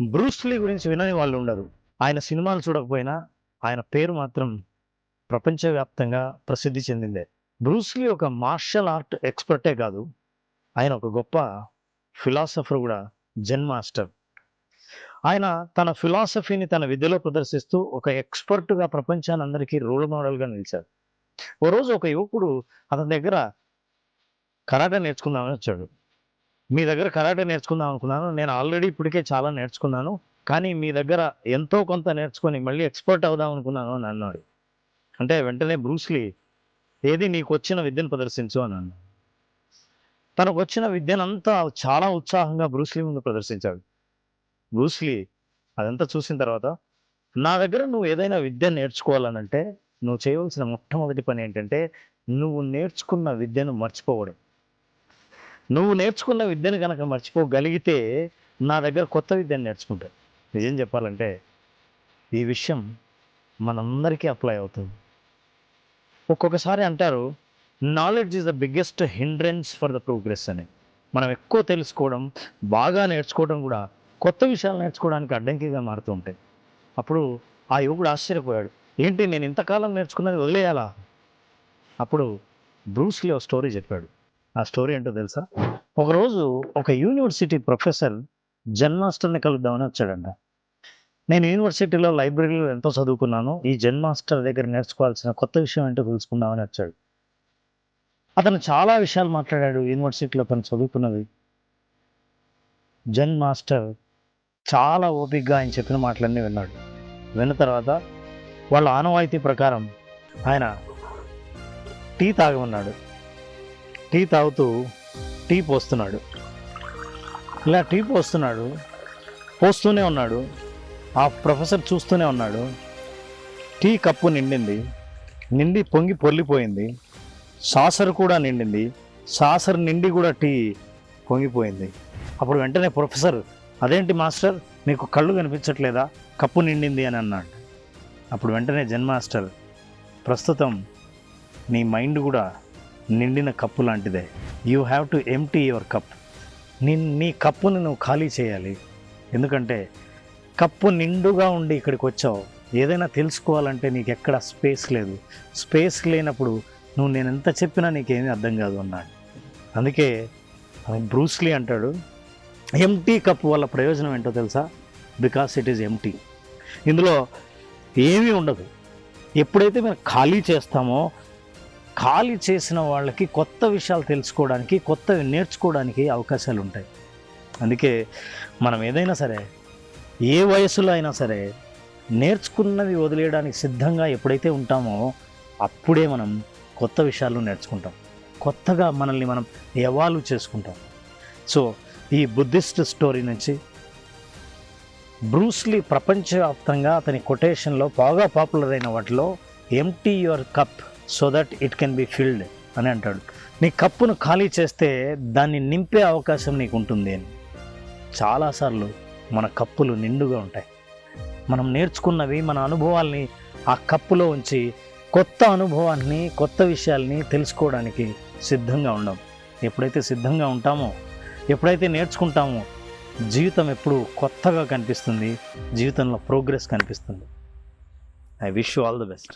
Bruce Lee గురించి వినని వాళ్ళు ఉండరు. ఆయన సినిమాలు చూడకపోయినా ఆయన పేరు మాత్రం ప్రపంచవ్యాప్తంగా ప్రసిద్ధి చెందిందే. బ్రూస్లీ ఒక మార్షల్ ఆర్ట్ ఎక్స్పర్టే కాదు. ఆయన ఒక గొప్ప ఫిలాసఫర్ కూడా జెన్ మాస్టర్. ఆయన తన ఫిలాసఫీని తన విద్యలో ప్రదర్శిస్తూ ఒక ఎక్స్పర్ట్గా ప్రపంచాన్ని అందరికీ రోల్ మోడల్గా నిలిచాడు. ఓ రోజు ఒక యువకుడు అతని దగ్గర కరాటే నేర్చుకుందామని వచ్చాడు. మీ దగ్గర కరాటే నేర్చుకుందాం అనుకున్నాను. నేను ఆల్రెడీ ఇప్పటికే చాలా నేర్చుకున్నాను. కానీ మీ దగ్గర ఎంతో కొంత నేర్చుకొని మళ్ళీ ఎక్స్పర్ట్ అవుదాం అనుకున్నాను అని అన్నాడు. అంటే వెంటనే బ్రూస్లీ ఏది నీకు వచ్చిన విద్యను ప్రదర్శించు అని అన్నాడు. తనకు వచ్చిన విద్యనంతా చాలా ఉత్సాహంగా బ్రూస్లీ ముందు ప్రదర్శించాడు. బ్రూస్లీ అదంతా చూసిన తర్వాత నా దగ్గర నువ్వు ఏదైనా విద్య నేర్చుకోవాలనంటే నువ్వు చేయవలసిన మొట్టమొదటి పని ఏంటంటే నువ్వు నేర్చుకున్న విద్యను మర్చిపోవడం. నువ్వు నేర్చుకున్న విద్యను కనుక మర్చిపోగలిగితే నా దగ్గర కొత్త విద్యను నేర్చుకుంటాను నిజం చెప్పాలంటే ఈ విషయం మనందరికీ అప్లై అవుతుంది. ఒక్కొక్కసారి అంటారు knowledge is the biggest hindrance for the progress అని. మనం ఎక్కువ తెలుసుకోవడం బాగా నేర్చుకోవడం కూడా కొత్త విషయాలు నేర్చుకోవడానికి అడ్డంకిగా మారుతూ ఉంటాయి. అప్పుడు ఆ యువకుడు ఆశ్చర్యపోయాడు. ఏంటి నేను ఇంతకాలం నేర్చుకున్నది వదిలేయాలా? అప్పుడు బ్రూస్లీ ఒక స్టోరీ చెప్పాడు. ఆ స్టోరీ ఏంటో తెలుసా? ఒకరోజు ఒక యూనివర్సిటీ ప్రొఫెసర్ జెన్ మాస్టర్ని కలుద్దామని వచ్చాడంట. నేను యూనివర్సిటీలో లైబ్రరీలో ఎంతో చదువుకున్నాను. ఈ జెన్ మాస్టర్ దగ్గర నేర్చుకోవాల్సిన కొత్త విషయం ఏంటో తెలుసుకుందామని వచ్చాడు. అతను చాలా విషయాలు మాట్లాడాడు యూనివర్సిటీలో తను చదువుకున్నది. జెన్ మాస్టర్ చాలా ఓపిక్గా ఆయన చెప్పిన మాటలన్నీ విన్నాడు. విన్న తర్వాత వాళ్ళ ఆనవాయితీ ప్రకారం ఆయన టీ తాగమన్నాడు. టీ తాగుతూ టీ పోస్తున్నాడు. ఇలా టీ పోస్తున్నాడు పోస్తూనే ఉన్నాడు ఆ ప్రొఫెసర్ చూస్తూనే ఉన్నాడు. టీ కప్పు నిండింది నిండి పొంగి పొర్లిపోయింది సాసర్ కూడా నిండింది సాసర్ నిండి కూడా టీ పొంగిపోయింది. అప్పుడు వెంటనే ప్రొఫెసర్ అదేంటి మాస్టర్ మీకు కళ్ళు కనిపించట్లేదా? కప్పు నిండింది అని అన్నాడు. అప్పుడు వెంటనే జన్ మాస్టర్ ప్రస్తుతం నీ మైండ్ కూడా నిండిన కప్పు లాంటిదే. You have to empty your cup నీ నీ కప్పుని నువ్వు ఖాళీ చేయాలి. ఎందుకంటే కప్పు నిండుగా ఉండి ఇక్కడికి వచ్చావు. ఏదైనా తెలుసుకోవాలంటే నీకు ఎక్కడ స్పేస్ లేదు. స్పేస్ లేనప్పుడు నువ్వు నేను ఎంత చెప్పినా నీకేమీ అర్థం కాదు అన్నాడు. అందుకే బ్రూస్లీ అంటాడు ఎంటీ కప్ వల్ల ప్రయోజనం ఏంటో తెలుసా? బికాస్ ఇట్ ఈజ్ ఎంటీ ఇందులో ఏమీ ఉండదు. ఎప్పుడైతే మనం ఖాళీ చేస్తామో ఖాళీ చేసిన వాళ్ళకి కొత్త విషయాలు తెలుసుకోవడానికి కొత్తవి నేర్చుకోవడానికి అవకాశాలు ఉంటాయి. అందుకే మనం ఏదైనా సరే ఏ వయసులో అయినా సరే నేర్చుకున్నవి వదిలేయడానికి సిద్ధంగా ఎప్పుడైతే ఉంటామో అప్పుడే మనం కొత్త విషయాలు నేర్చుకుంటాం. కొత్తగా మనల్ని మనం ఎవాల్వ్ చేసుకుంటాం. సో ఈ బుద్ధిస్ట్ స్టోరీ నుంచి బ్రూస్లీ ప్రపంచవ్యాప్తంగా అతని కొటేషన్లో బాగా పాపులర్ అయిన వాటిలో empty your cup so that it can be filled అని అంటాడు. నీ కప్పును ఖాళీ చేస్తే దాన్ని నింపే అవకాశం నీకు ఉంటుంది అని. చాలాసార్లు మన కప్పులు నిండుగా ఉంటాయి. మనం నేర్చుకున్నవి మన అనుభవాల్ని ఆ కప్పులో ఉంచి కొత్త అనుభవాన్ని కొత్త విషయాల్ని తెలుసుకోవడానికి సిద్ధంగా ఉండం. ఎప్పుడైతే సిద్ధంగా ఉంటామో ఎప్పుడైతే నేర్చుకుంటామో జీవితం ఎప్పుడు కొత్తగా కనిపిస్తుంది జీవితంలో ప్రోగ్రెస్ కనిపిస్తుంది. I wish you all the best.